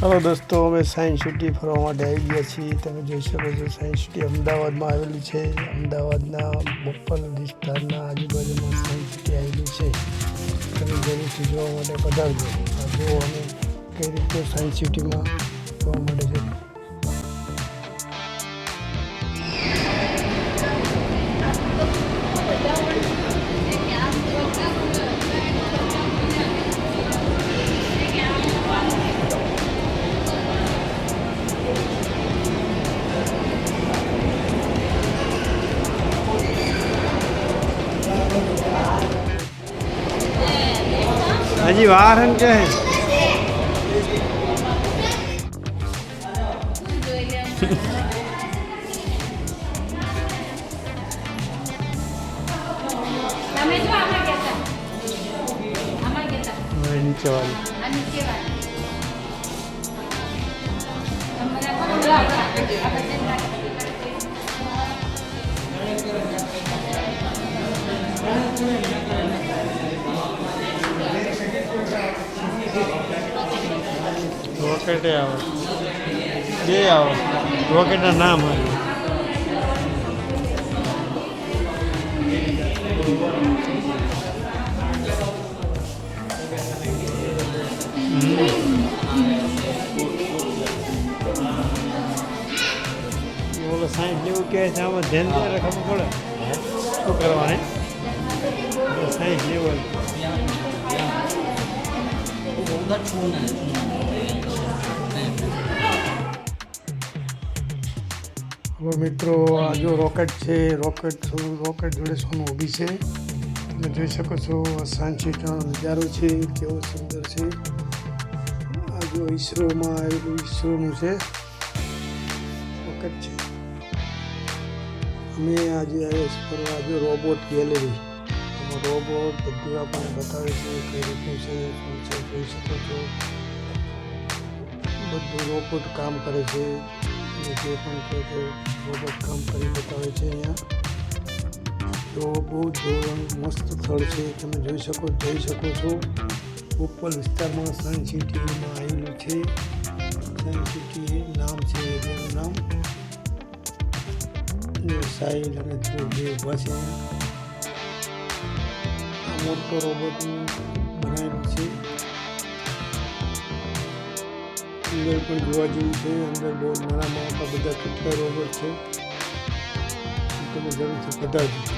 Hello દોસ્તો અમે science city ફરવા માટે આવી ગયા છીએ. તમે જોઈ શકો છો સાયન્સ સિટી અમદાવાદમાં આવેલી છે. અમદાવાદના બોપલ વિસ્તારના આજુબાજુમાં સાયન્સ સિટી આવેલી છે. તમે જરૂરથી જોવા માટે પધારજો. જુઓ અમે કઈ રીતે સાયન્સ સિટીમાં જોવા મળે હજી વાર એમ કે? નીચે વાળી. આ આવો. રોકેટે આવે. રોકેટના નામ આવે ઓલો સાયન્સ જેવું કહે છે, આમાં ધ્યાન દે ખબર પડે. શું કરવાને સાયન્સ લેવલ હવે મિત્રો, આ જો રોકેટ છે રોકેટ રોકેટ જોડે સોનું ઊભી છે. તમે જોઈ શકો છો સિટીનો નજારો છે, કેવો સુંદર છે. આ જો ઈસરોમાં આવેલું ઈસરોનું છે રોકેટ છે. અમે આજે આવ્યા છીએ આજે રોબોટ ગેલેરી રોબોટ બધું આપણને બતાવે છે, કઈ રીતનું છે, શું છે, જોઈ શકો છો. બધું રોબોટ કામ કરે છે. જે પણ છે તે રોબોટ કામ કરી બતાવે છે અહીંયા. તો બહુ મસ્ત સ્થળ છે, તમે જોઈ શકો જોઈ શકો છો. ઉપલ વિસ્તારમાં સન સિટીમાં આવેલું છે. સન સિટી નામ છે, એરિયાનું નામ. સાહિલ અને ધ્રુવ જે ઊભા છે મોટો રોબોટ બનાવેલું છે. અંદર પણ જોવા જેવું છે, અંદર બહુ નાના મોટા બધા કેટલા છે. તમે જરૂરથી પધારજો.